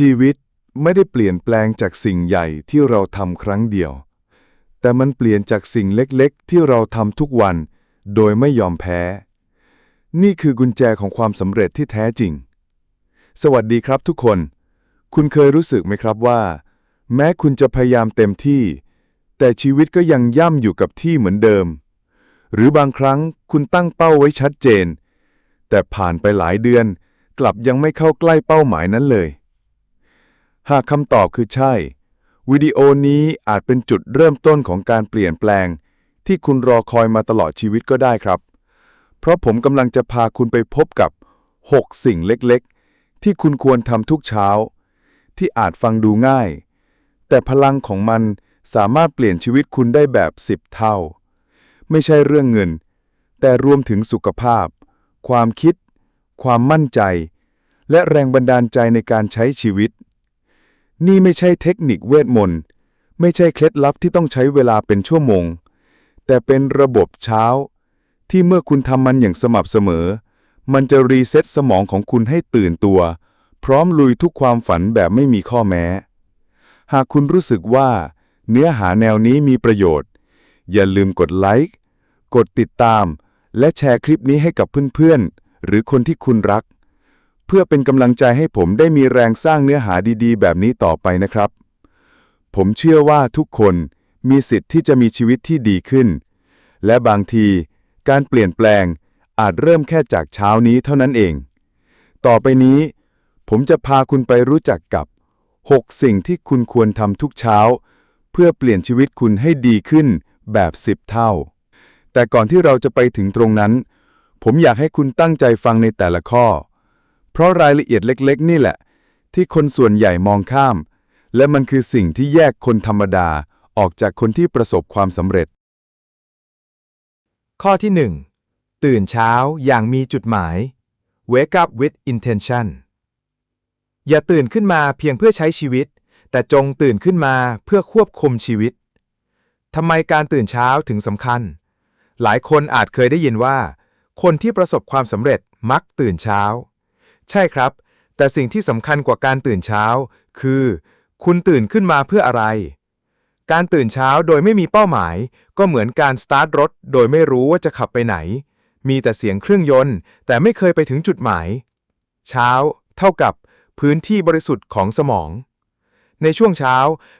ชีวิตไม่ได้เปลี่ยนแปลงจากสิ่งใหญ่ที่เราทำครั้งเดียว แต่มันเปลี่ยนจากสิ่งเล็กๆ ที่เราทำทุกวัน โดยไม่ยอมแพ้ นี่คือกุญแจของความสำเร็จที่แท้จริง สวัสดีครับทุกคน คุณเคยรู้สึกไหมครับว่า แม้คุณจะพยายามเต็มที่ แต่ชีวิตก็ยังย่ำอยู่กับที่เหมือนเดิม หรือบางครั้งคุณตั้งเป้าไว้ชัดเจน แต่ผ่านไปหลายเดือน กลับยังไม่เข้าใกล้เป้าหมายนั้นเลย หากคำตอบคือใช่ วิดีโอนี้อาจเป็นจุดเริ่มต้นของการเปลี่ยนแปลง ที่คุณรอคอยมาตลอดชีวิตก็ได้ครับ เพราะผมกำลังจะพาคุณไปพบกับ 6 สิ่งเล็กๆ ที่คุณควรทำทุกเช้า ที่อาจฟังดูง่าย แต่พลังของมันสามารถเปลี่ยนชีวิตคุณได้แบบ 10 เท่า ไม่ใช่เรื่องเงิน แต่รวมถึงสุขภาพ ความคิด ความมั่นใจ และแรงบันดาลใจในการใช้ชีวิต นี่ไม่ใช่เทคนิคเวทมนต์ ไม่ใช่เคล็ดลับที่ต้องใช้เวลาเป็นชั่วโมง แต่เป็นระบบเช้า ที่เมื่อคุณทำมันอย่างสม่ำเสมอ มันจะรีเซ็ตสมองของคุณให้ตื่นตัว พร้อมลุยทุกความฝันแบบไม่มีข้อแม้ หากคุณรู้สึกว่า เนื้อหาแนวนี้มีประโยชน์ อย่าลืมกดไลค์ กดติดตาม และแชร์คลิปนี้ให้กับเพื่อนๆ หรือคนที่คุณรัก เพื่อเป็นกำลังใจให้ผมได้มีแรงสร้างเนื้อหาดีๆ แบบนี้ต่อไปนะครับ ผมเชื่อว่าทุกคนมีสิทธิ์ที่จะมีชีวิตที่ดีขึ้น และบางทีการเปลี่ยนแปลงอาจเริ่มแค่จากเช้านี้เท่านั้นเอง ต่อไปนี้ ผมจะพาคุณไปรู้จักกับ 6 สิ่งที่คุณควรทำทุกเช้า เพื่อเปลี่ยนชีวิตคุณให้ดีขึ้นแบบ 10 เท่า แต่ก่อนที่เราจะไปถึงตรงนั้น ผมอยากให้คุณตั้งใจฟังในแต่ละข้อ เพราะรายละเอียดเล็กๆ นี่แหละ ที่คนส่วนใหญ่มองข้าม และมันคือสิ่งที่แยกคนธรรมดาออกจากคนที่ประสบความสำเร็จ ข้อที่ 1 ตื่นเช้าอย่างมีจุดหมาย Wake up with intention อย่าตื่นขึ้นมาเพียงเพื่อใช้ชีวิต แต่จงตื่นขึ้นมาเพื่อควบคุมชีวิตทำไมการตื่นเช้าถึงสำคัญ หลายคนอาจเคยได้ยินว่า คนที่ประสบความสำเร็จมักตื่นเช้า ใช่ครับ แต่สิ่งที่สำคัญกว่าการตื่นเช้า คือ คุณตื่นขึ้นมาเพื่ออะไร การตื่นเช้าโดยไม่มีเป้าหมาย ก็เหมือนการสตาร์ทรถโดยไม่รู้ว่าจะขับไปไหน มีแต่เสียงเครื่องยนต์ แต่ไม่เคยไปถึงจุดหมาย เช้า เท่ากับ พื้นที่บริสุทธิ์ของสมอง ในช่วงเช้า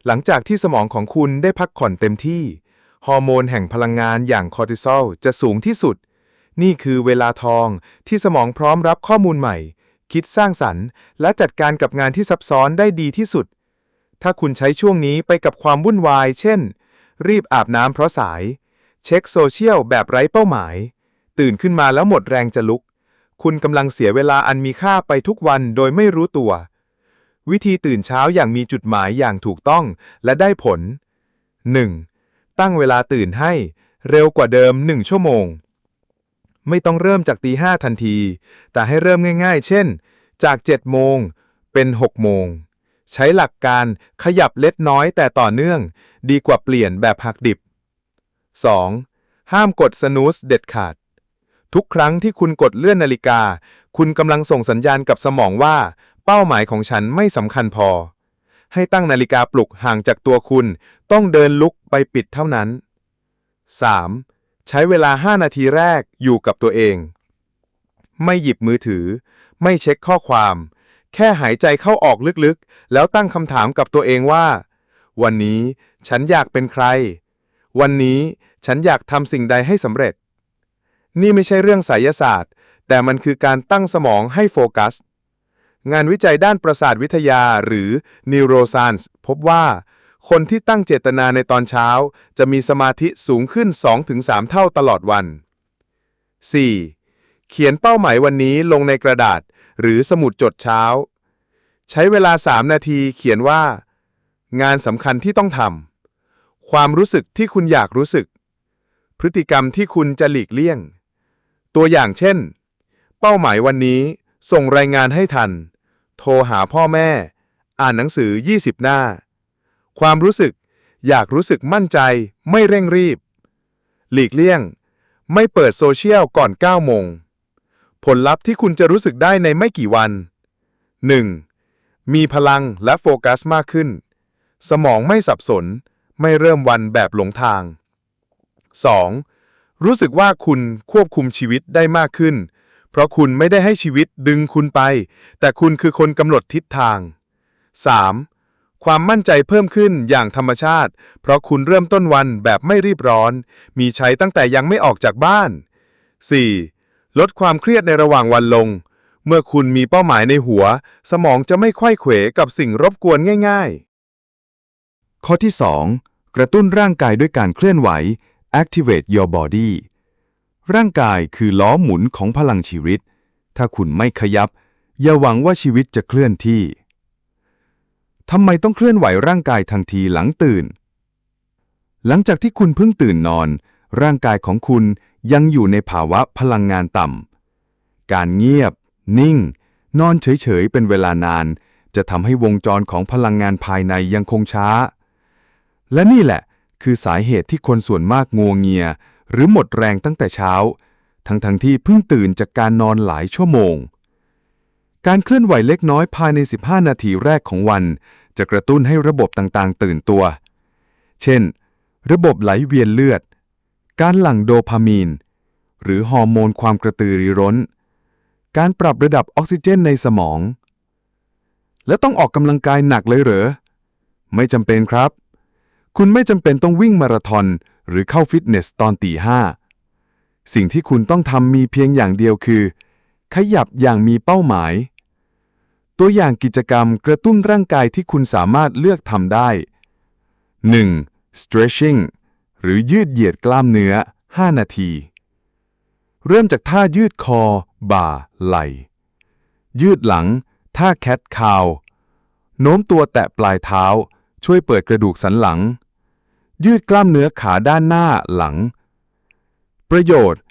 หลังจากที่สมองของคุณได้พักผ่อนเต็มที่ ฮอร์โมนแห่งพลังงานอย่างคอร์ติซอลจะสูงที่สุดนี่คือเวลาทองที่สมองพร้อมรับข้อมูลใหม่ คิดสร้างสรรค์ และจัดการกับงานที่ซับซ้อนได้ดีที่สุด ถ้าคุณใช้ช่วงนี้ไปกับความวุ่นวาย เช่น รีบอาบน้ำเพราะสาย เช็คโซเชียลแบบไร้เป้าหมาย ตื่นขึ้นมาแล้วหมดแรงจะลุก คุณกำลังเสียเวลาอันมีค่าไปทุกวันโดยไม่รู้ตัว วิธีตื่นเช้าอย่างมีจุดหมายอย่างถูกต้องและได้ผล 1. ตั้งเวลาตื่นให้ เร็วกว่าเดิม 1 ชั่วโมง ไม่ต้องเริ่มจากตีห้าทันที แต่ให้เริ่มง่าย ๆ เช่น จาก7โมงเป็น6โมง ใช้หลักการขยับเล็กน้อยแต่ต่อเนื่อง ดีกว่าเปลี่ยนแบบหักดิบ 2. ห้ามกดสนูสเด็ดขาด ทุกครั้งที่คุณกดเลื่อนนาฬิกา คุณกำลังส่งสัญญาณกับสมองว่า เป้าหมายของฉันไม่สำคัญพอ ให้ตั้งนาฬิกาปลุกห่างจากตัวคุณ ต้องเดินลุกไปปิดเท่านั้น 3. ใช้เวลา 5 นาทีแรกอยู่กับตัวเอง ไม่หยิบมือถือ ไม่เช็คข้อความ แค่หายใจเข้าออกลึกๆ แล้วตั้งคำถามกับตัวเองว่า วันนี้ฉันอยากเป็นใคร วันนี้ฉันอยากทำสิ่งใดให้สำเร็จ นี่ไม่ใช่เรื่องไสยศาสตร์ แต่มันคือการตั้งสมองให้โฟกัส งานวิจัยด้านประสาทวิทยาหรือ neuroscience พบว่า คนที่ตั้งเจตนาในตอนเช้า จะมีสมาธิสูงขึ้น 2-3 เท่าตลอดวัน 4. เขียนเป้าหมายวันนี้ลงในกระดาษ หรือสมุดจดเช้า ใช้เวลา 3 นาทีเขียนว่า งานสำคัญที่ต้องทำความรู้สึกที่คุณอยากรู้สึก พฤติกรรมที่คุณจะหลีกเลี่ยง ตัวอย่างเช่น เป้าหมายวันนี้ ส่งรายงานให้ทัน โทรหาพ่อแม่ อ่านหนังสือ 20 หน้า ความรู้สึก อยากรู้สึกมั่นใจ ไม่เร่งรีบ หลีกเลี่ยง ไม่เปิดโซเชียลก่อน 9 โมง ผลลัพธ์ที่คุณจะรู้สึกได้ในไม่กี่วัน 1. มีพลังและโฟกัสมากขึ้น สมองไม่สับสน ไม่เริ่มวันแบบหลงทาง 2. รู้สึกว่าคุณควบคุมชีวิตได้มากขึ้น เพราะคุณไม่ได้ให้ชีวิตดึงคุณไป แต่คุณคือคนกำหนดทิศทาง 3. ความมั่นใจเพิ่มขึ้นอย่างธรรมชาติ เพราะคุณเริ่มต้นวันแบบไม่รีบร้อน มีใช้ตั้งแต่ยังไม่ออกจากบ้าน 4. ลดความเครียดในระหว่างวันลง เมื่อคุณมีเป้าหมายในหัว สมองจะไม่ค่อยเขวกับสิ่งรบกวนง่าย ๆ ข้อที่ 2 กระตุ้นร่างกายด้วยการเคลื่อนไหว activate your body ร่างกายคือล้อหมุนของพลังชีวิต ถ้าคุณไม่ขยับ อย่าหวังว่าชีวิตจะเคลื่อนที่ ทำไมต้องเคลื่อนไหวร่างกายทันทีหลังตื่น หลังจากที่คุณเพิ่งตื่นนอน ร่างกายของคุณยังอยู่ในภาวะพลังงานต่ำ การเงียบ นิ่ง นอนเฉย ๆ เป็นเวลานาน จะทำให้วงจรของพลังงานภายในยังคงช้า และนี่แหละ คือสาเหตุที่คนส่วนมากงัวเงีย หรือหมดแรงตั้งแต่เช้า ทั้งๆทที่เพิ่งตื่นจากการนอนหลายชั่วโมง การเคลื่อนไหวเล็กน้อยภายใน 15 นาทีแรกของวัน จะกระตุ้นให้ระบบต่างๆ ตื่นตัว เช่น ระบบไหลเวียนเลือด การหลั่งโดพามีน หรือฮอร์โมนความกระตือรือร้น การปรับระดับออกซิเจนในสมอง และต้องออกกำลังกายหนักเลยเหรอ ไม่จำเป็นครับ คุณไม่จำเป็นต้องวิ่งมาราธอนหรือเข้าฟิตเนสตอนตีห้าสิ่งที่คุณต้องทำมีเพียงอย่างเดียวคือ ขยับอย่างมีเป้าหมาย ตัวอย่างกิจกรรมกระตุ้นร่างกายที่คุณสามารถเลือกทำได้ 1. stretching หรือยืดเหยียดกล้ามเนื้อ 5 นาที เริ่มจากท่ายืดคอ บ่า ไหล่ ยืดหลัง ท่าแคทคาว โน้มตัวแตะปลายเท้า ช่วยเปิดกระดูกสันหลัง ยืดกล้ามเนื้อขาด้านหน้าหลัง ประโยชน์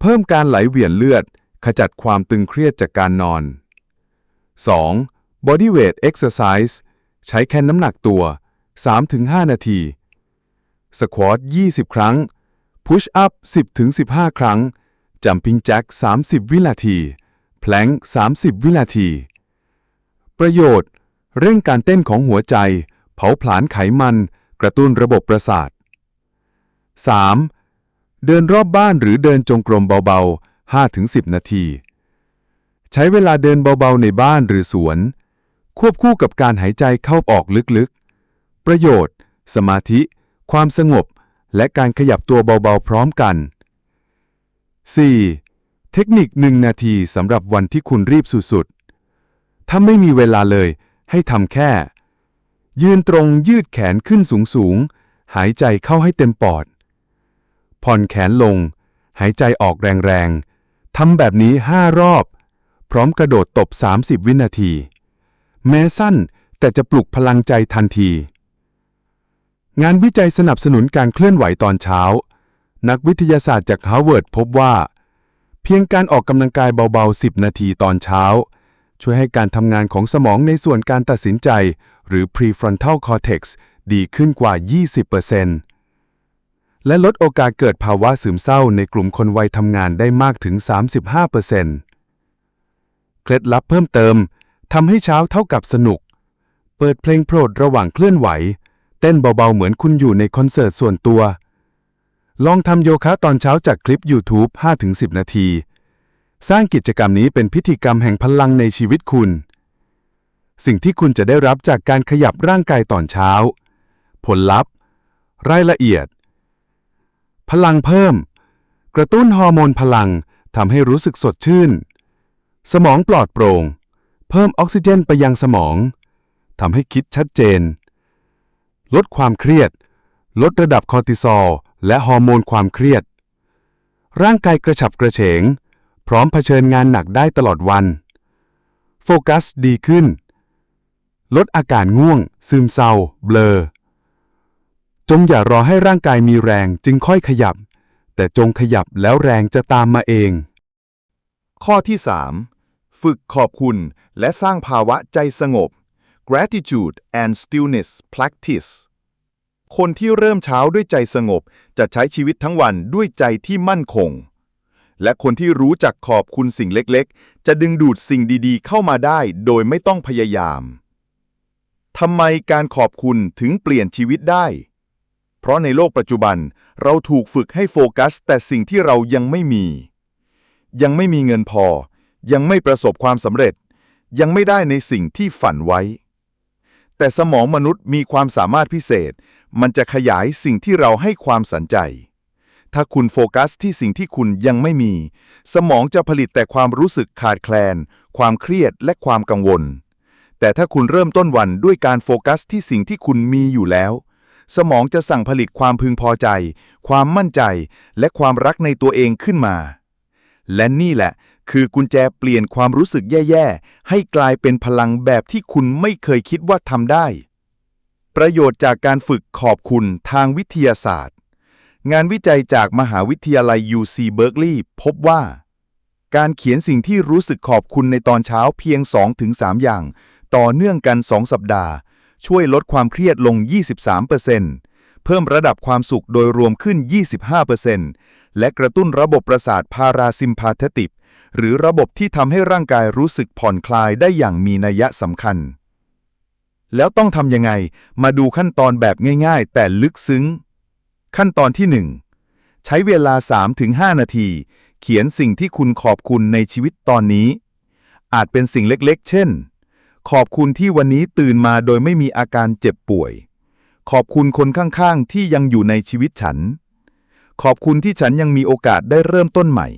เพิ่มการไหลเวียนเลือด ขจัดความตึงเครียดจากการนอน 2. body weight exercise ใช้แค่น้ำหนักตัว 3-5 นาทีสควอต20 ครั้งพุชอัพ10-15 ครั้งจัมพิงแจ็ค30 วินาทีแพลงก์30 วินาที ประโยชน์ เร่งการเต้นของหัวใจ เผาผลาญไขมัน กระตุ้นระบบประสาท 3. เดินรอบบ้านหรือเดินจงกรมเบาๆ 5-10 นาที ใช้เวลาเดินเบาๆในบ้านหรือสวน ควบคู่กับการหายใจเข้าออกลึกๆ ประโยชน์ สมาธิ ความสงบ และการขยับตัวเบาๆพร้อมกัน 4. เทคนิค 1 นาทีสำหรับวันที่คุณรีบสุดๆ ถ้าไม่มีเวลาเลย ให้ทำแค่ ยืนตรงยืดแขนขึ้นสูงๆ หายใจเข้าให้เต็มปอด ผ่อนแขนลง หายใจออกแรงๆทำแบบนี้ 5 รอบ พร้อมกระโดดตบ 30 วินาที แม้สั้นแต่จะปลุกพลังใจทันที งานวิจัยสนับสนุนการเคลื่อนไหวตอนเช้า นักวิทยาศาสตร์จากฮาร์วาร์ดพบว่า เพียงการออกกำลังกายเบาๆ 10 นาทีตอนเช้า ช่วยให้การทำงานของสมองในส่วนการตัดสินใจ หรือ prefrontal cortex ดีขึ้นกว่า 20%และลดโอกาสเกิดภาวะซึมเศร้าในกลุ่มคนวัยทำงานได้มากถึง 35% เคล็ดลับเพิ่มเติมทำให้เช้าเท่ากับสนุก เปิดเพลงโปรดระหว่างเคลื่อนไหว เต้นเบาๆเหมือนคุณอยู่ในคอนเสิร์ตส่วนตัว ลองทำโยคะตอนเช้าจากคลิป YouTube 5-10 นาที สร้างกิจกรรมนี้เป็นพิธีกรรมแห่งพลังในชีวิตคุณ สิ่งที่คุณจะได้รับจากการขยับร่างกายตอนเช้า ผลลัพธ์ รายละเอียด พลังเพิ่ม กระตุ้นฮอร์โมนพลังทำให้รู้สึกสดชื่น สมองปลอดโปร่ง เพิ่มออกซิเจนไปยังสมองทำให้คิดชัดเจน ลดความเครียด ลดระดับคอร์ติซอลและฮอร์โมนความเครียด ร่างกายกระฉับกระเฉง พร้อมเผชิญงานหนักได้ตลอดวัน โฟกัสดีขึ้น ลดอาการง่วง ซึมเศร้า เบลอ จงอย่ารอให้ร่างกายมีแรงจึงค่อยขยับ แต่จงขยับแล้วแรงจะตามมาเอง ข้อที่ 3 ฝึกขอบคุณ และสร้างภาวะใจสงบ gratitude and stillness practice คนที่เริ่มเช้าด้วยใจสงบ จะใช้ชีวิตทั้งวันด้วยใจที่มั่นคง และคนที่รู้จักขอบคุณสิ่งเล็กๆ จะดึงดูดสิ่งดีๆ เข้ามาได้โดยไม่ต้องพยายาม ทำไมการขอบคุณถึงเปลี่ยนชีวิตได้ เพราะในโลกปัจจุบันเราถูกฝึกให้โฟกัส แต่สิ่งที่เรายังไม่มี ยังไม่มีเงินพอ ยังไม่ประสบความสำเร็จ ยังไม่ได้ในสิ่งที่ฝันไว้ แต่สมองมนุษย์มีความสามารถพิเศษ มันจะขยายสิ่งที่เราให้ความสนใจ ถ้าคุณโฟกัสที่สิ่งที่คุณยังไม่มี สมองจะผลิตแต่ความรู้สึกขาดแคลน ความเครียดและความกังวล แต่ถ้าคุณเริ่มต้นวันด้วยการโฟกัสที่สิ่งที่คุณมีอยู่แล้วสมองจะสั่งผลิตความพึงพอใจ ความมั่นใจ และความรักในตัวเองขึ้นมา และนี่แหละ คือกุญแจเปลี่ยนความรู้สึกแย่ ๆ ให้กลายเป็นพลังแบบที่คุณไม่เคยคิดว่าทำได้ ประโยชน์จากการฝึกขอบคุณทางวิทยาศาสตร์ งานวิจัยจากมหาวิทยาลัย UC Berkeley พบว่า การเขียนสิ่งที่รู้สึกขอบคุณในตอนเช้าเพียง 2-3 อย่าง ต่อเนื่องกัน 2 สัปดาห์ ช่วยลดความเครียดลง 23%เเพิ่มระดับความสุขโดยรวมขึ้น 25%และกระตุ้นระบบประสาทพาราซิมพาเทติก หรือระบบที่ทำให้ร่างกายรู้สึกผ่อนคลายได้อย่างมีนัยสำคัญ แล้วต้องทำยังไง มาดูขั้นตอนแบบง่าย ๆ แต่ลึกซึ้ง ขั้นตอนที่ 1 ใช้เวลา 3-5 นาที เขียนสิ่งที่คุณขอบคุณในชีวิตตอนนี้ อาจเป็นสิ่งเล็กๆ เช่น ขอบคุณที่วันนี้ตื่นมาโดยไม่มีอาการเจ็บป่วย ขอบคุณคนข้างๆ ที่ยังอยู่ในชีวิตฉัน ขอบคุณที่ฉันยังมีโอกาสได้เริ่มต้นใหม่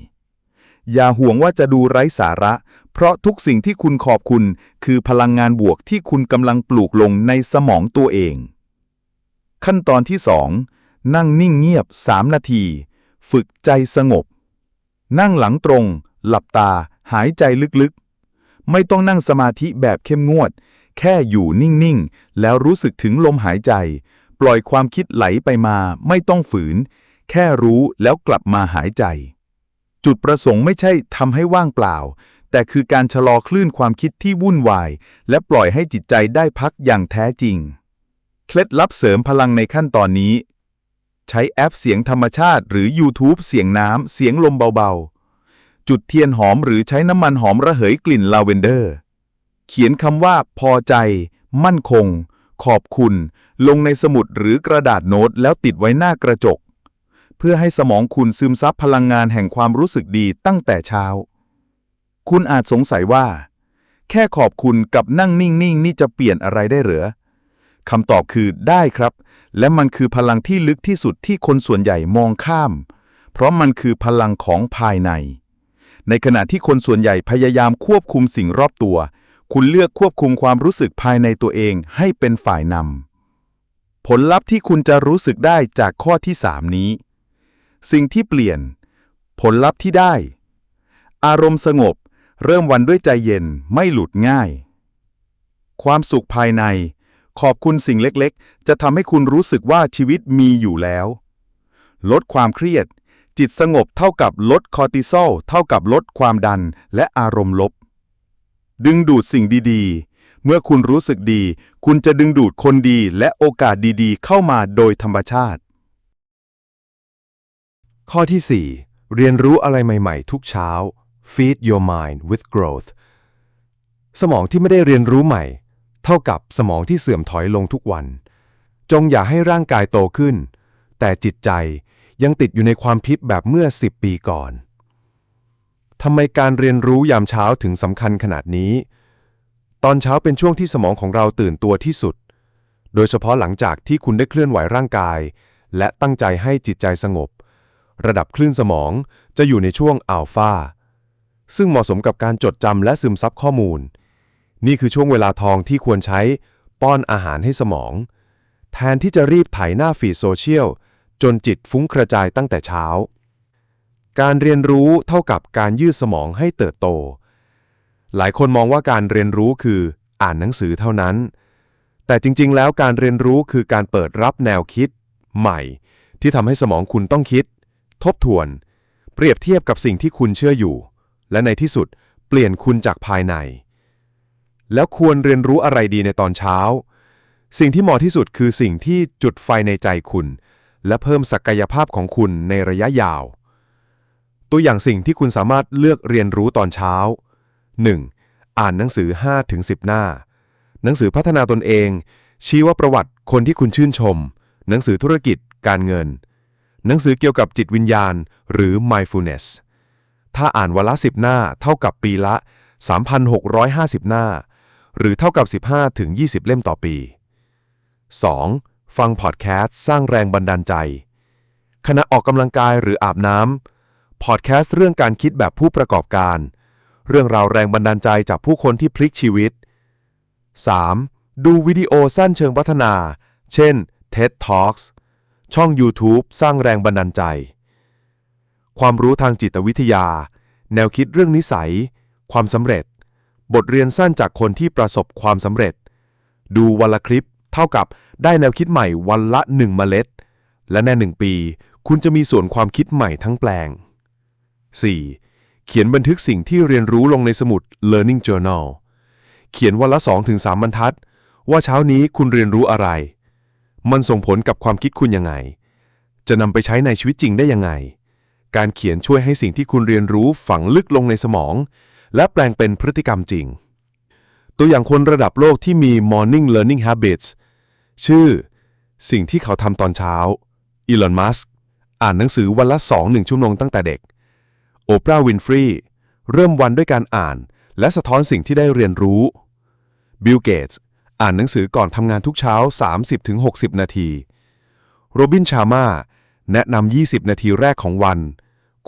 อย่าห่วงว่าจะดูไร้สาระ เพราะทุกสิ่งที่คุณขอบคุณ คือพลังงานบวกที่คุณกำลังปลูกลงในสมองตัวเอง ขั้นตอนที่ 2 นั่งนิ่งเงียบ 3 นาที ฝึกใจสงบ นั่งหลังตรง หลับตา หายใจลึกๆ ไม่ต้องนั่งสมาธิแบบเข้มงวด แค่อยู่นิ่งๆ แล้วรู้สึกถึงลมหายใจ ปล่อยความคิดไหลไปมา ไม่ต้องฝืน แค่รู้แล้วกลับมาหายใจ จุดประสงค์ไม่ใช่ทำให้ว่างเปล่า แต่คือการชะลอคลื่นความคิดที่วุ่นวาย และปล่อยให้จิตใจได้พักอย่างแท้จริง เคล็ดลับเสริมพลังในขั้นตอนนี้ ใช้แอปเสียงธรรมชาติ หรือ YouTube เสียงน้ำเสียงลมเบาๆ จุดเทียนหอมหรือใช้น้ำมันหอมระเหยกลิ่นลาเวนเดอร์ เขียนคำว่าพอใจ มั่นคง ขอบคุณ ลงในสมุดหรือกระดาษโน้ตแล้วติดไว้หน้ากระจก เพื่อให้สมองคุณซึมซับพลังงานแห่งความรู้สึกดีตั้งแต่เช้า คุณอาจสงสัยว่า แค่ขอบคุณกับนั่งนิ่งๆนี่จะเปลี่ยนอะไรได้เหรอคำตอบคือได้ครับ และมันคือพลังที่ลึกที่สุดที่คนส่วนใหญ่มองข้าม เพราะมันคือพลังของภายใน ในขณะที่คนส่วนใหญ่พยายามควบคุมสิ่งรอบตัว คุณเลือกควบคุมความรู้สึกภายในตัวเองให้เป็นฝ่ายนำผลลัพธ์ที่คุณจะรู้สึกได้จากข้อที่ 3 นี้ สิ่งที่เปลี่ยน ผลลัพธ์ที่ได้ อารมณ์สงบ เริ่มวันด้วยใจเย็นไม่หลุดง่าย ความสุขภายใน ขอบคุณสิ่งเล็กๆ จะทำให้คุณรู้สึกว่าชีวิตมีอยู่แล้ว ลดความเครียด จิตสงบเท่ากับลดคอร์ติซอลเท่ากับลดความดันและอารมณ์ลบ ดึงดูดสิ่งดีๆ เมื่อคุณรู้สึกดี คุณจะดึงดูดคนดีและโอกาสดีๆ เข้ามาโดยธรรมชาติ ข้อที่ 4 เรียนรู้อะไรใหม่ ๆ ทุกเช้า Feed your mind with growth สมองที่ไม่ได้เรียนรู้ใหม่ เท่ากับสมองที่เสื่อมถอยลงทุกวัน จงอย่าให้ร่างกายโตขึ้น แต่จิตใจยังติดอยู่ในความคิดแบบเมื่อ 10 ปีก่อนทำไมการเรียนรู้ยามเช้าถึงสำคัญขนาดนี้ ตอนเช้าเป็นช่วงที่สมองของเราตื่นตัวที่สุด โดยเฉพาะหลังจากที่คุณได้เคลื่อนไหวร่างกาย และตั้งใจให้จิตใจสงบ ระดับคลื่นสมอง จะอยู่ในช่วงอัลฟาซึ่งเหมาะสมกับการจดจำและซึมซับข้อมูล นี่คือช่วงเวลาทองที่ควรใช้ป้อนอาหารให้สมอง แทนที่จะรีบไถหน้าฟีดโซเชียล จนจิตฟุ้งกระจายตั้งแต่เช้า การเรียนรู้เท่ากับการยืดสมองให้เติบโต หลายคนมองว่าการเรียนรู้คืออ่านหนังสือเท่านั้น แต่จริง ๆ แล้วการเรียนรู้คือการเปิดรับแนวคิด ใหม่ ที่ทำให้สมองคุณต้องคิด ทบทวน เปรียบเทียบกับสิ่งที่คุณเชื่ออยู่ และในที่สุดเปลี่ยนคุณจากภายใน แล้วควรเรียนรู้อะไรดีในตอนเช้า สิ่งที่เหมาะที่สุดคือสิ่งที่จุดไฟในใจคุณ และเพิ่มศักยภาพของคุณในระยะยาว ตัวอย่างสิ่งที่คุณสามารถเลือกเรียนรู้ตอนเช้า 1. อ่านหนังสือ 5-10 หน้า หนังสือพัฒนาตนเอง ชี้ว่าประวัติคนที่คุณชื่นชม หนังสือธุรกิจ การเงิน หนังสือเกี่ยวกับจิตวิญญาณ หรือ mindfulness ถ้าอ่านวันละ 10 หน้าเท่ากับปีละ 3,650 หน้า หรือเท่ากับ 15ถึง20 เล่มต่อปี 2. ฟังพอดแคสต์สร้างแรงบันดาลใจ ขณะออกกำลังกายหรืออาบน้ำพอดแคสต์เรื่องการคิดแบบผู้ประกอบการ เรื่องราวแรงบันดาลใจจากผู้คนที่พลิกชีวิต 3. ดูวิดีโอสั้นเชิงพัฒนา เช่น TED Talks ช่อง YouTube สร้างแรงบันดาลใจ ความรู้ทางจิตวิทยา แนวคิดเรื่องนิสัย ความสำเร็จ บทเรียนสั้นจากคนที่ประสบความสำเร็จ ดูวันละคลิปเท่ากับได้แนวคิดใหม่วันละหนึ่งเมล็ด และในหนึ่งปี คุณจะมีส่วนความคิดใหม่ทั้งแปลง 4. เขียนบันทึกสิ่งที่เรียนรู้ลงในสมุด Learning Journal เขียนวันละ 2-3 บรรทัด ว่าเช้านี้คุณเรียนรู้อะไร มันส่งผลกับความคิดคุณยังไง จะนำไปใช้ในชีวิตจริงได้ยังไง การเขียนช่วยให้สิ่งที่คุณเรียนรู้ฝังลึกลงในสมอง และแปลงเป็นพฤติกรรมจริง ตัวอย่างคนระดับโลกที่มี Morning Learning Habits ชื่อ สิ่งที่เขาทำตอนเช้าอีลอนมัสก์อ่านหนังสือวันละ2-1ชั่วโมงตั้งแต่เด็ก โอปราห์วินฟรีเริ่มวันด้วยการอ่าน และสะท้อนสิ่งที่ได้เรียนรู้บิลเกตส์ อ่านหนังสือก่อนทำงานทุกเช้า 30-60 นาที โรบินชาม่าแนะนำ 20 นาทีแรกของวัน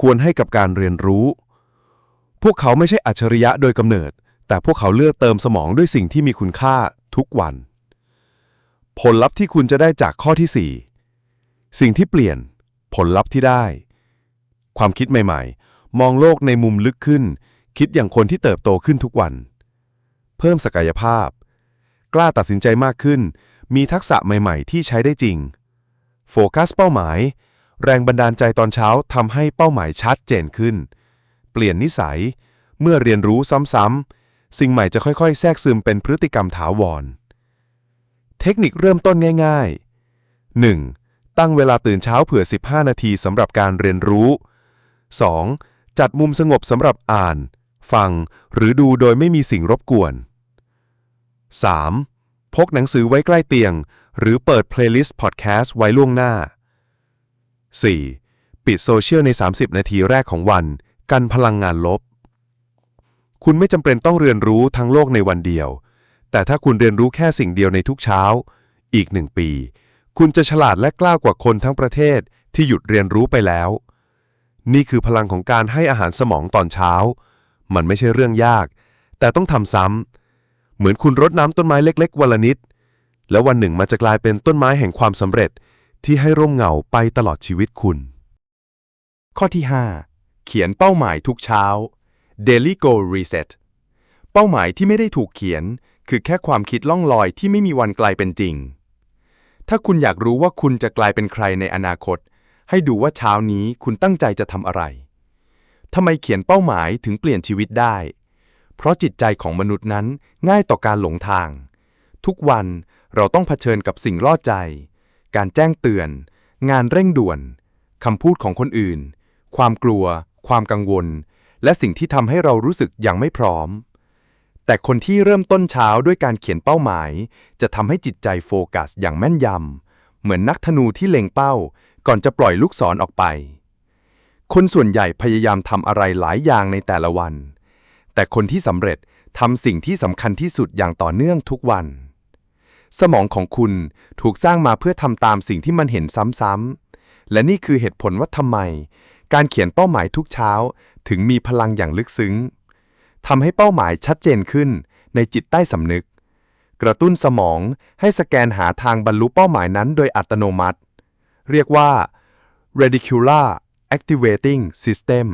ควรให้กับการเรียนรู้ พวกเขาไม่ใช่อัจฉริยะโดยกำเนิด แต่พวกเขาเลือกเติมสมองด้วยสิ่งที่มีคุณค่าทุกวัน ผลลัพธ์ที่คุณจะได้จากข้อที่ 4 สิ่งที่เปลี่ยน ผลลัพธ์ที่ได้ ความคิดใหม่ๆ มองโลกในมุมลึกขึ้น คิดอย่างคนที่เติบโตขึ้นทุกวัน เพิ่มศักยภาพ กล้าตัดสินใจมากขึ้น มีทักษะใหม่ๆ ที่ใช้ได้จริง โฟกัสเป้าหมาย แรงบันดาลใจตอนเช้าทำให้เป้าหมายชัดเจนขึ้น เปลี่ยนนิสัย เมื่อเรียนรู้ซ้ำๆ สิ่งใหม่จะค่อยๆ แทรกซึมเป็นพฤติกรรมถาวร เทคนิคเริ่มต้นง่ายๆ 1. ตั้งเวลาตื่นเช้าเผื่อ 15 นาทีสำหรับการเรียนรู้ 2. จัดมุมสงบสำหรับอ่าน ฟัง หรือดูโดยไม่มีสิ่งรบกวน 3. พกหนังสือไว้ใกล้เตียง หรือเปิดเพลย์ลิสต์พอดแคสต์ไว้ล่วงหน้า 4. ปิดโซเชียลใน 30 นาทีแรกของวัน กันพลังงานลบ คุณไม่จำเป็นต้องเรียนรู้ทั้งโลกในวันเดียว แต่ถ้าคุณเรียนรู้แค่สิ่งเดียวในทุกเช้า อีกหนึ่งปี คุณจะฉลาดและกล้ากว่าคนทั้งประเทศที่หยุดเรียนรู้ไปแล้ว นี่คือพลังของการให้อาหารสมองตอนเช้า มันไม่ใช่เรื่องยาก แต่ต้องทำซ้ำ เหมือนคุณรดน้ำต้นไม้เล็ก ๆ วันละนิด แล้ววันหนึ่งมันจะกลายเป็นต้นไม้แห่งความสำเร็จที่ให้ร่มเงาไปตลอดชีวิตคุณ ข้อที่ 5 เขียนเป้าหมายทุกเช้า Daily Goal Reset เป้าหมายที่ไม่ได้ถูกเขียน คือแค่ความคิดล่องลอยที่ไม่มีวันกลายเป็นจริง ถ้าคุณอยากรู้ว่าคุณจะกลายเป็นใครในอนาคต ให้ดูว่าเช้านี้คุณตั้งใจจะทำอะไรทำไมเขียนเป้าหมายถึงเปลี่ยนชีวิตได้ เพราะจิตใจของมนุษย์นั้นง่ายต่อการหลงทาง ทุกวันเราต้องเผชิญกับสิ่งล่อใจ การแจ้งเตือน งานเร่งด่วน คำพูดของคนอื่น ความกลัว ความกังวล และสิ่งที่ทำให้เรารู้สึกยังไม่พร้อม แต่คนที่เริ่มต้นเช้าด้วยการเขียนเป้าหมาย จะทำให้จิตใจโฟกัสอย่างแม่นยำ เหมือนนักธนูที่เล็งเป้า ก่อนจะปล่อยลูกศรออกไป คนส่วนใหญ่พยายามทำอะไรหลายอย่างในแต่ละวัน แต่คนที่สำเร็จทำสิ่งที่สำคัญที่สุดอย่างต่อเนื่องทุกวัน สมองของคุณถูกสร้างมาเพื่อทำตามสิ่งที่มันเห็นซ้ำๆ และนี่คือเหตุผลว่าทำไม การเขียนเป้าหมายทุกเช้า ถึงมีพลังอย่างลึกซึ้งทำให้เป้าหมายชัดเจนขึ้นในจิตใต้สำนึก กระตุ้นสมองให้สแกนหาทางบรรลุเป้าหมายนั้นโดยอัตโนมัติ เรียกว่า reticular activating system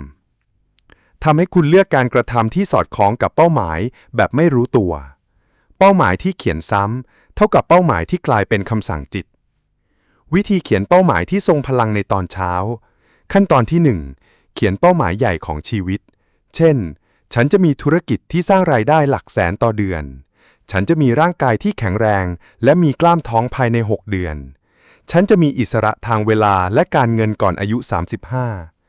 ทำให้คุณเลือกการกระทำที่สอดคล้องกับเป้าหมายแบบไม่รู้ตัว เป้าหมายที่เขียนซ้ำเท่ากับเป้าหมายที่กลายเป็นคำสั่งจิต วิธีเขียนเป้าหมายที่ทรงพลังในตอนเช้า ขั้นตอนที่ 1 เขียนเป้าหมายใหญ่ของชีวิต เช่น ฉันจะมีธุรกิจที่สร้างรายได้หลักแสนต่อเดือน ฉันจะมีร่างกายที่แข็งแรง และมีกล้ามท้องภายใน 6 เดือน ฉันจะมีอิสระทางเวลาและการเงินก่อนอายุ 35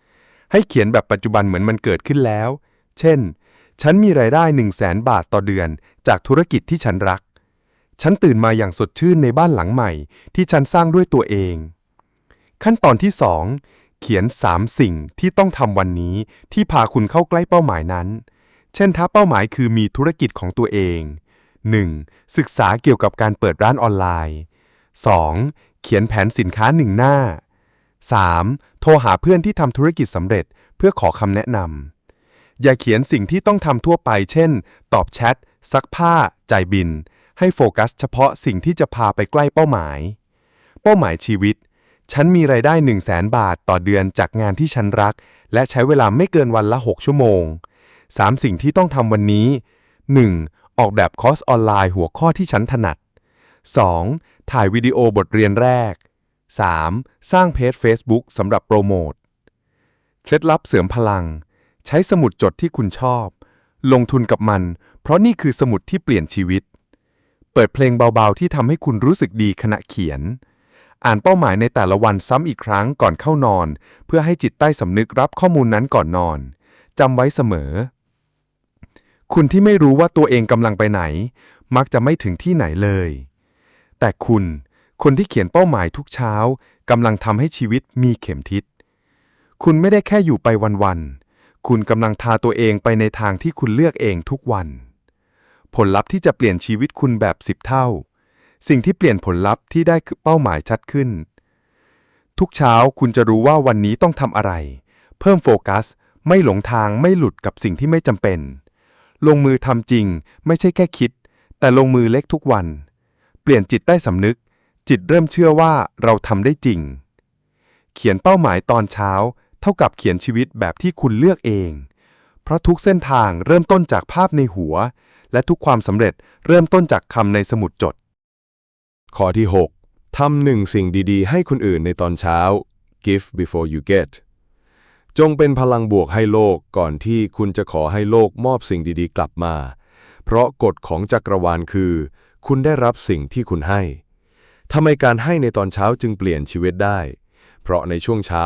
ให้เขียนแบบปัจจุบันเหมือนมันเกิดขึ้นแล้ว เช่น ฉันมีรายได้ 1 0 0 0 0แบาทต่อเดือน จากธุรกิจที่ฉันรัก ฉันตื่นมาอย่างสดชื่นในบ้านหลังใหม่ ที่ฉันสร้างด้วยตัวเอง ขั้นตอนที่ 2 เขียน 3 สิ่งที่ต้องทำวันนี้ที่พาคุณเข้าใกล้เป้าหมายนั้น เช่น ถ้าเป้าหมายคือมีธุรกิจของตัวเอง 1. ศึกษาเกี่ยวกับการเปิดร้านออนไลน์ 2. เขียนแผนสินค้าหนึ่งหน้า 3. โทรหาเพื่อนที่ทำธุรกิจสำเร็จเพื่อขอคำแนะนำ อย่าเขียนสิ่งที่ต้องทำทั่วไป เช่น ตอบแชท ซักผ้า จ่ายบิน ให้โฟกัสเฉพาะสิ่งที่จะพาไปใกล้เป้าหมาย เป้าหมายชีวิต ฉันมีไรายได้ 1 0 0 0 0แบาทต่อเดือนจากงานที่ฉันรัก และใช้เวลาไม่เกินวันละ 6 ชั่วโมง 3 สิ่งที่ต้องทำวันนี้ 1. ออกแบบคอร์สออนไลน์หัวข้อที่ฉันถนัด 2. ถ่ายวิดีโอบทเรียนแรก 3. สร้างเพจ Facebook สำหรับโปรโมท เคล็ดลับเสริมพลัง ใช้สมุดจดที่คุณชอบ ลงทุนกับมัน เพราะนี่คือสมุดที่เปลี่ยนชีวิต เปิดเพลงเบาๆ ที่ทำให้คุณรู้สึกดีขณะเขียน อ่านเป้าหมายในแต่ละวันซ้ำอีกครั้งก่อนเข้านอน เพื่อให้จิตใต้สำนึกรับข้อมูลนั้นก่อนนอนจำไว้เสมอ คุณที่ไม่รู้ว่าตัวเองกำลังไปไหน มักจะไม่ถึงที่ไหนเลย แต่คุณ คนที่เขียนเป้าหมายทุกเช้ากำลังทำให้ชีวิตมีเข็มทิศ คุณไม่ได้แค่อยู่ไปวันๆ คุณกำลังทาตัวเองไปในทางที่คุณเลือกเองทุกวัน ผลลัพธ์ที่จะเปลี่ยนชีวิตคุณแบบสิบเท่า สิ่งที่เปลี่ยนผลลัพธ์ที่ได้คือเป้าหมายชัดขึ้น ทุกเช้าคุณจะรู้ว่าวันนี้ต้องทำอะไร เพิ่มโฟกัส ไม่หลงทางไม่หลุดกับสิ่งที่ไม่จำเป็น ลงมือทำจริงไม่ใช่แค่คิด แต่ลงมือเล็กทุกวัน เปลี่ยนจิตใต้สำนึก จิตเริ่มเชื่อว่าเราทำได้จริง เขียนเป้าหมายตอนเช้า เท่ากับเขียนชีวิตแบบที่คุณเลือกเอง เพราะทุกเส้นทางเริ่มต้นจากภาพในหัว และทุกความสำเร็จเริ่มต้นจากคำในสมุดจด ข้อที่ 6ทำหนึ่งสิ่งดีๆ ให้คนอื่นในตอนเช้า give before you get จงเป็นพลังบวกให้โลกก่อนที่คุณจะขอให้โลกมอบสิ่งดีๆ กลับมา เพราะกฎของจักรวาลคือ คุณได้รับสิ่งที่คุณให้ ทำไมการให้ในตอนเช้าจึงเปลี่ยนชีวิตได้ เพราะในช่วงเช้า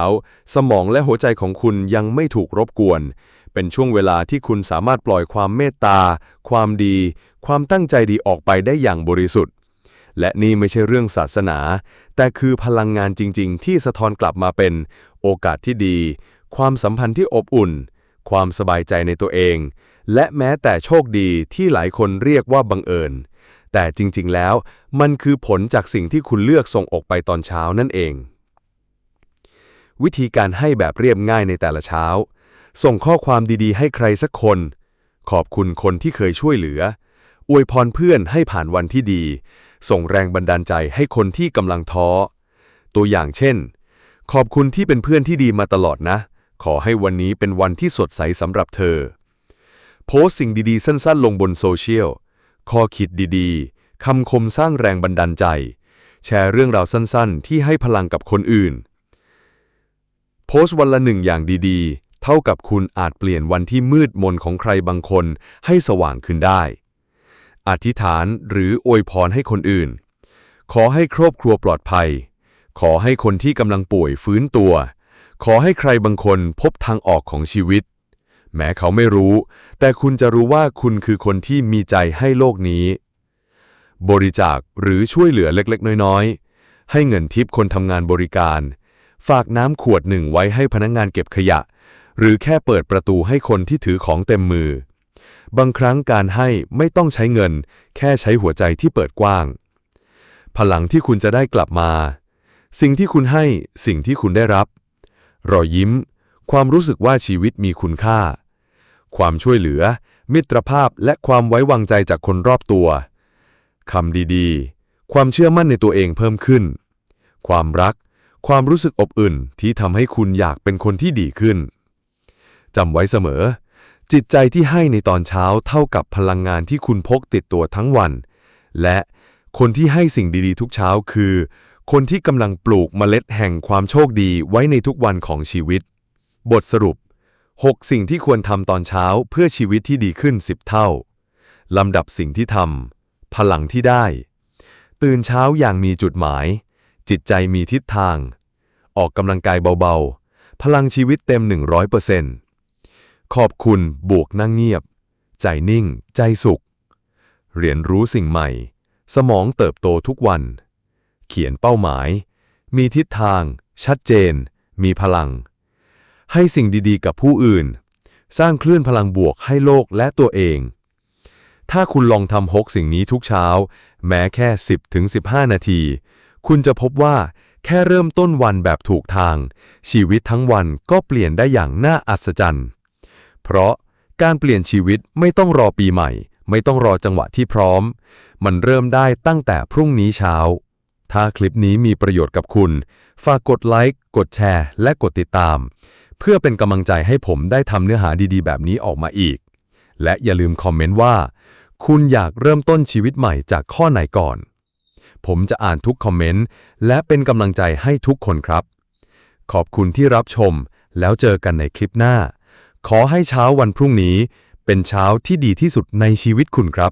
สมองและหัวใจของคุณยังไม่ถูกรบกวน เป็นช่วงเวลาที่คุณสามารถปล่อยความเมตตา ความดี ความตั้งใจดีออกไปได้อย่างบริสุทธิ์ และนี่ไม่ใช่เรื่องศาสนา แต่คือพลังงานจริง ๆ ที่สะท้อนกลับมาเป็น โอกาสที่ดี ความสัมพันธ์ที่อบอุ่น ความสบายใจในตัวเอง และแม้แต่โชคดีที่หลายคนเรียกว่าบังเอิญ แต่จริงๆแล้ว มันคือผลจากสิ่งที่คุณเลือกส่งออกไปตอนเช้านั่นเอง วิธีการให้แบบเรียบง่ายในแต่ละเช้า ส่งข้อความดีๆ ให้ใครสักคน ขอบคุณคนที่เคยช่วยเหลือ อวยพรเพื่อนให้ผ่านวันที่ดี ส่งแรงบันดาลใจให้คนที่กำลังท้อ ตัวอย่างเช่น ขอบคุณที่เป็นเพื่อนที่ดีมาตลอดนะ ขอให้วันนี้เป็นวันที่สดใสสำหรับเธอ โพสสิ่งดีๆ สั้นๆ ลงบนโซเชียล ข้อคิดดีๆ คำคมสร้างแรงบันดาลใจ แชร์เรื่องราวสั้นๆ ที่ให้พลังกับคนอื่น โพสต์วันละหนึ่งอย่างดีๆ เท่ากับคุณอาจเปลี่ยนวันที่มืดมนของใครบางคนให้สว่างขึ้นได้ อธิษฐานหรืออวยพรให้คนอื่น ขอให้ครอบครัวปลอดภัย ขอให้คนที่กำลังป่วยฟื้นตัว ขอให้ใครบางคนพบทางออกของชีวิต แม้เขาไม่รู้ แต่คุณจะรู้ว่าคุณคือคนที่มีใจให้โลกนี้ บริจาคหรือช่วยเหลือเล็กๆ น้อยๆ ให้เงินทิปคนทำงานบริการ ฝากน้ำขวดหนึ่งไว้ให้พนักงงานเก็บขยะ หรือแค่เปิดประตูให้คนที่ถือของเต็มมือ บางครั้งการให้ไม่ต้องใช้เงิน แค่ใช้หัวใจที่เปิดกว้าง พลังที่คุณจะได้กลับมา สิ่งที่คุณให้สิ่งที่คุณได้รับ รอยยิ้ม ความรู้สึกว่าชีวิตมีคุณค่า ความช่วยเหลือ มิตรภาพและความไว้วางใจจากคนรอบตัวคำดีๆ ความเชื่อมั่นในตัวเองเพิ่มขึ้น ความรัก ความรู้สึกอบอุ่นที่ทำให้คุณอยากเป็นคนที่ดีขึ้นจำไว้เสมอ จิตใจที่ให้ในตอนเช้าเท่ากับพลังงานที่คุณพกติดตัวทั้งวัน และคนที่ให้สิ่งดีๆ ทุกเช้าคือ คนที่กำลังปลูกเมล็ดแห่งความโชคดีไว้ในทุกวันของชีวิต บทสรุป 6 สิ่งที่ควรทำตอนเช้าเพื่อชีวิตที่ดีขึ้น 10 เท่า ลำดับสิ่งที่ทำ พลังที่ได้ ตื่นเช้าอย่างมีจุดหมาย จิตใจมีทิศทาง ออกกำลังกายเบาๆ พลังชีวิตเต็ม 100%ขอบคุณบวกนั่งเงียบ ใจนิ่ง ใจสุข เรียนรู้สิ่งใหม่ สมองเติบโตทุกวัน เขียนเป้าหมาย มีทิศทาง ชัดเจน มีพลัง ให้สิ่งดีๆ กับผู้อื่น สร้างคลื่นพลังบวกให้โลกและตัวเอง ถ้าคุณลองทำหกสิ่งนี้ทุกเช้า แม้แค่ 10-15 นาที คุณจะพบว่าแค่เริ่มต้นวันแบบถูกทาง ชีวิตทั้งวันก็เปลี่ยนได้อย่างน่าอัศจรรย์ เพราะการเปลี่ยนชีวิตไม่ต้องรอปีใหม่ ไม่ต้องรอจังหวะที่พร้อม มันเริ่มได้ตั้งแต่พรุ่งนี้เช้า ถ้าคลิปนี้มีประโยชน์กับคุณ ฝากกดไลค์ กดแชร์ และกดติดตาม เพื่อเป็นกำลังใจให้ผมได้ทำเนื้อหาดีๆ แบบนี้ออกมาอีก และอย่าลืมคอมเมนต์ว่า คุณอยากเริ่มต้นชีวิตใหม่จากข้อไหนก่อน ผมจะอ่านทุกคอมเมนต์และเป็นกำลังใจให้ทุกคนครับ ขอบคุณที่รับชม แล้วเจอกันในคลิปหน้า ขอให้เช้าวันพรุ่งนี้ เป็นเช้าที่ดีที่สุดในชีวิตคุณครับ